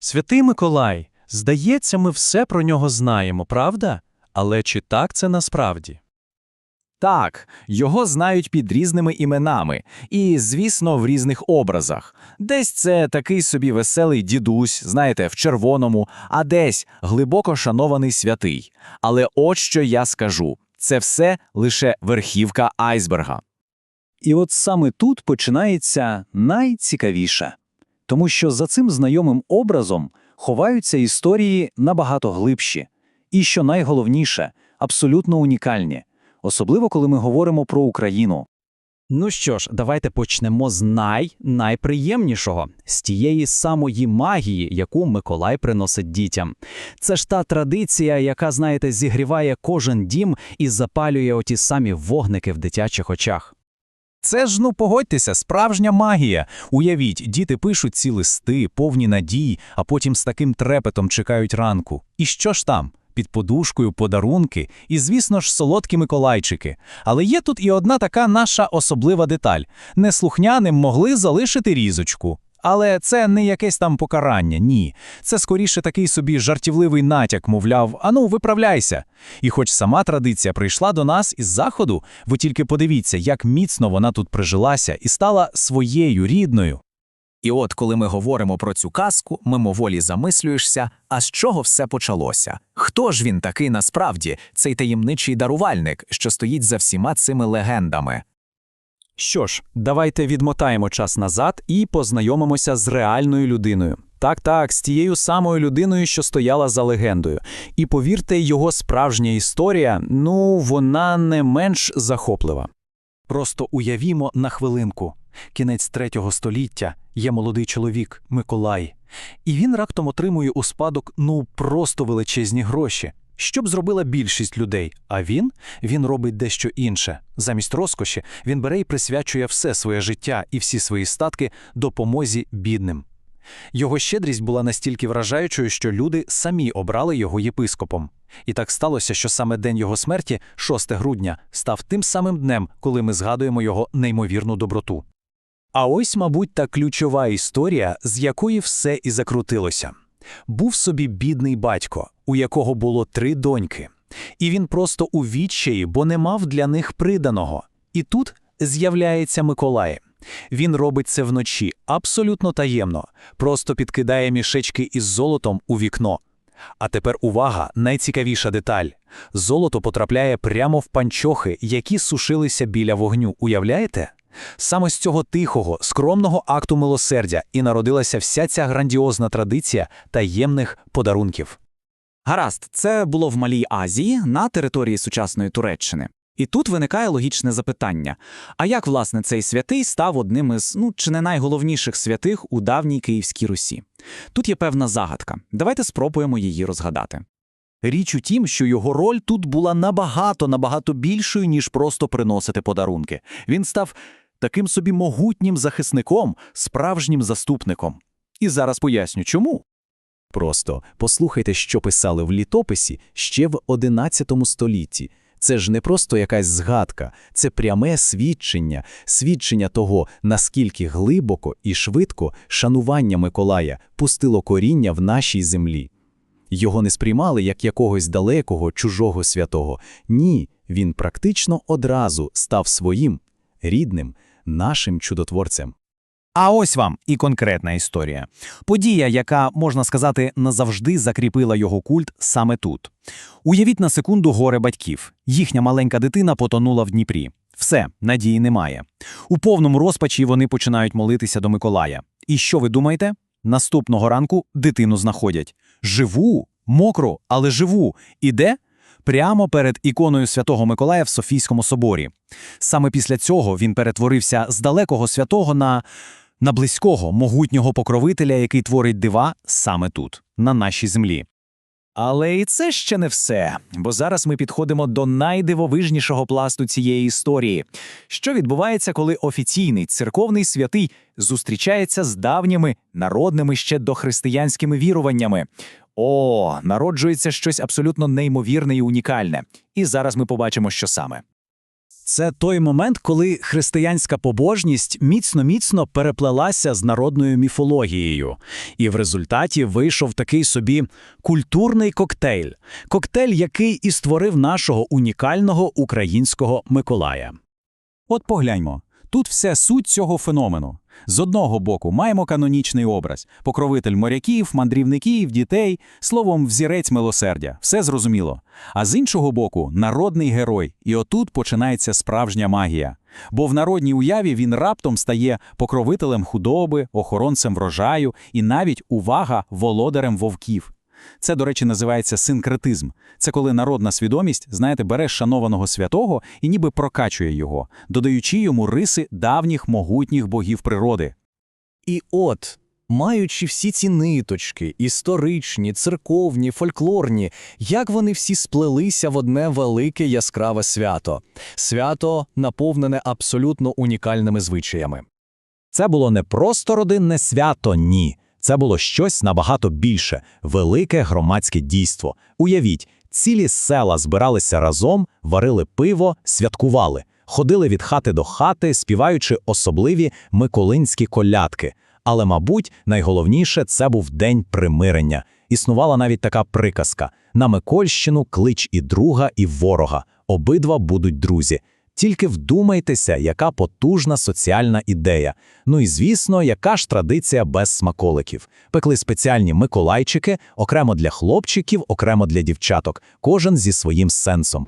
Святий Миколай, здається, ми все про нього знаємо, правда? Але чи так це насправді? Так, його знають під різними іменами, і, звісно, в різних образах. Десь це такий собі веселий дідусь, знаєте, в червоному, а десь глибоко шанований святий. Але от що я скажу: це все лише верхівка айсберга. І от саме тут починається найцікавіше. Тому що за цим знайомим образом ховаються історії набагато глибші. І що найголовніше, абсолютно унікальні. Особливо, коли ми говоримо про Україну. Ну що ж, давайте почнемо з най найприємнішого з тієї самої магії, яку Миколай приносить дітям. Це ж та традиція, яка, знаєте, зігріває кожен дім і запалює оті самі вогники в дитячих очах. Це ж, ну погодьтеся, справжня магія. Уявіть, діти пишуть ці листи, повні надій, а потім з таким трепетом чекають ранку. І що ж там? Під подушкою подарунки і, звісно ж, солодкі миколайчики. Але є тут і одна така наша особлива деталь: неслухняним могли залишити різочку. Але це не якесь там покарання, ні. Це скоріше такий собі жартівливий натяк, мовляв, ану, виправляйся. І хоч сама традиція прийшла до нас із заходу, ви тільки подивіться, як міцно вона тут прижилася і стала своєю рідною. І от коли ми говоримо про цю казку, мимоволі замислюєшся, а з чого все почалося? Хто ж він такий насправді, цей таємничий дарувальник, що стоїть за всіма цими легендами? Що ж, давайте відмотаємо час назад і познайомимося з реальною людиною. Так, так, з тією самою людиною, що стояла за легендою. І повірте, його справжня історія, ну, вона не менш захоплива. Просто уявімо на хвилинку. Кінець третього століття є молодий чоловік Миколай. І він раптом отримує у спадок ну просто величезні гроші. Що б зробила більшість людей? А він? Він робить дещо інше. Замість розкоші він бере і присвячує все своє життя і всі свої статки допомозі бідним. Його щедрість була настільки вражаючою, що люди самі обрали його єпископом. І так сталося, що саме день його смерті, 6 грудня, став тим самим днем, коли ми згадуємо його неймовірну доброту. А ось, мабуть, та ключова історія, з якої все і закрутилося. Був собі бідний батько, у якого було три доньки. І він просто у відчаї, бо не мав для них приданого. І тут з'являється Миколай. Він робить це вночі абсолютно таємно, просто підкидає мішечки із золотом у вікно. А тепер увага, найцікавіша деталь. Золото потрапляє прямо в панчохи, які сушилися біля вогню. Уявляєте? Саме з цього тихого, скромного акту милосердя і народилася вся ця грандіозна традиція таємних подарунків. Гаразд, це було в Малій Азії на території сучасної Туреччини. І тут виникає логічне запитання: а як, власне, цей святий став одним із ну чи не найголовніших святих у давній Київській Русі? Тут є певна загадка. Давайте спробуємо її розгадати. Річ у тім, що його роль тут була набагато набагато більшою, ніж просто приносити подарунки. Він став таким собі могутнім захисником, справжнім заступником. І зараз поясню, чому. Просто послухайте, що писали в літописі ще в XI столітті. Це ж не просто якась згадка, це пряме свідчення, свідчення того, наскільки глибоко і швидко шанування Миколая пустило коріння в нашій землі. Його не сприймали як якогось далекого, чужого святого. Ні, він практично одразу став своїм, рідним, нашим чудотворцем. А ось вам і конкретна історія. Подія, яка, можна сказати, назавжди закріпила його культ саме тут. Уявіть на секунду горе батьків. Їхня маленька дитина потонула в Дніпрі. Все, надії немає. У повному розпачі вони починають молитися до Миколая. І що ви думаєте? Наступного ранку дитину знаходять. Живу, мокру, але живу. І де? Прямо перед іконою святого Миколая в Софійському соборі. Саме після цього він перетворився з далекого святого на, на близького, могутнього покровителя, який творить дива саме тут, на нашій землі. Але і це ще не все, бо зараз ми підходимо до найдивовижнішого пласту цієї історії. Що відбувається, коли офіційний церковний святий зустрічається з давніми народними ще дохристиянськими віруваннями? О, народжується щось абсолютно неймовірне і унікальне. І зараз ми побачимо, що саме. Це той момент, коли християнська побожність міцно-міцно переплелася з народною міфологією. І в результаті вийшов такий собі культурний коктейль. Коктейль, який і створив нашого унікального українського Миколая. От погляньмо. Тут все суть цього феномену. З одного боку маємо канонічний образ – покровитель моряків, мандрівників, дітей, словом, взірець милосердя, все зрозуміло. А з іншого боку – народний герой, і отут починається справжня магія. Бо в народній уяві він раптом стає покровителем худоби, охоронцем врожаю і навіть, увага, володарем вовків. Це, до речі, називається синкретизм. Це коли народна свідомість, знаєте, бере шанованого святого і ніби прокачує його, додаючи йому риси давніх могутніх богів природи. І от, маючи всі ці ниточки, історичні, церковні, фольклорні, як вони всі сплелися в одне велике яскраве свято. Свято, наповнене абсолютно унікальними звичаями. Це було не просто родинне свято, ні. Це було щось набагато більше – велике громадське дійство. Уявіть, цілі села збиралися разом, варили пиво, святкували, ходили від хати до хати, співаючи особливі миколинські колядки. Але, мабуть, найголовніше – це був день примирення. Існувала навіть така приказка – на Микольщину клич і друга, і ворога. Обидва будуть друзі. Тільки вдумайтеся, яка потужна соціальна ідея. Ну і звісно, яка ж традиція без смаколиків. Пекли спеціальні миколайчики, окремо для хлопчиків, окремо для дівчаток, кожен зі своїм сенсом.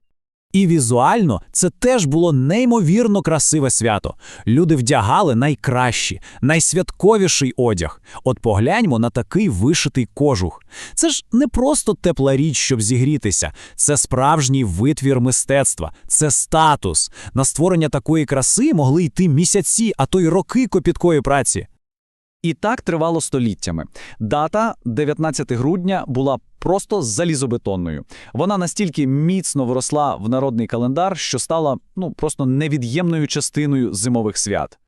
І візуально це теж було неймовірно красиве свято. Люди вдягали найкращі, найсвятковіший одяг. От погляньмо на такий вишитий кожух. Це ж не просто тепла річ, щоб зігрітися. Це справжній витвір мистецтва, це статус. На створення такої краси могли йти місяці, а то й роки копіткої праці. І так тривало століттями. Дата 19 грудня була просто залізобетонною. Вона настільки міцно вросла в народний календар, що стала ну просто невід'ємною частиною зимових свят.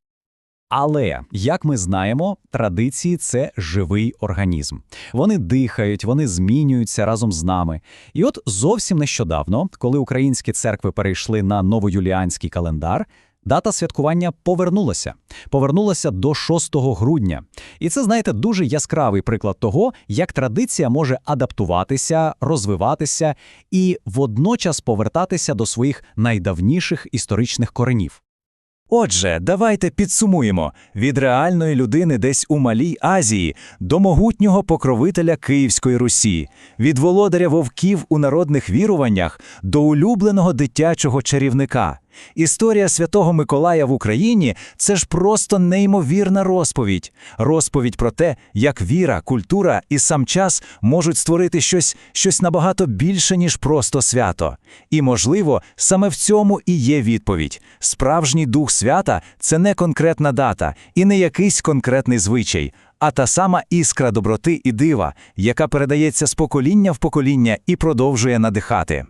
Але, як ми знаємо, традиції це живий організм. Вони дихають, вони змінюються разом з нами. І от зовсім нещодавно, коли українські церкви перейшли на новоюліанський календар, дата святкування повернулася. Повернулася до 6 грудня. І це, знаєте, дуже яскравий приклад того, як традиція може адаптуватися, розвиватися і водночас повертатися до своїх найдавніших історичних коренів. Отже, давайте підсумуємо від реальної людини десь у Малій Азії до могутнього покровителя Київської Русі, від володаря вовків у народних віруваннях до улюбленого дитячого чарівника. Історія Святого Миколая в Україні це ж просто неймовірна розповідь. Розповідь про те, як віра, культура і сам час можуть створити щось, щось набагато більше, ніж просто свято. І, можливо, саме в цьому і є відповідь. Справжній дух свята це не конкретна дата і не якийсь конкретний звичай, а та сама іскра доброти і дива, яка передається з покоління в покоління і продовжує надихати.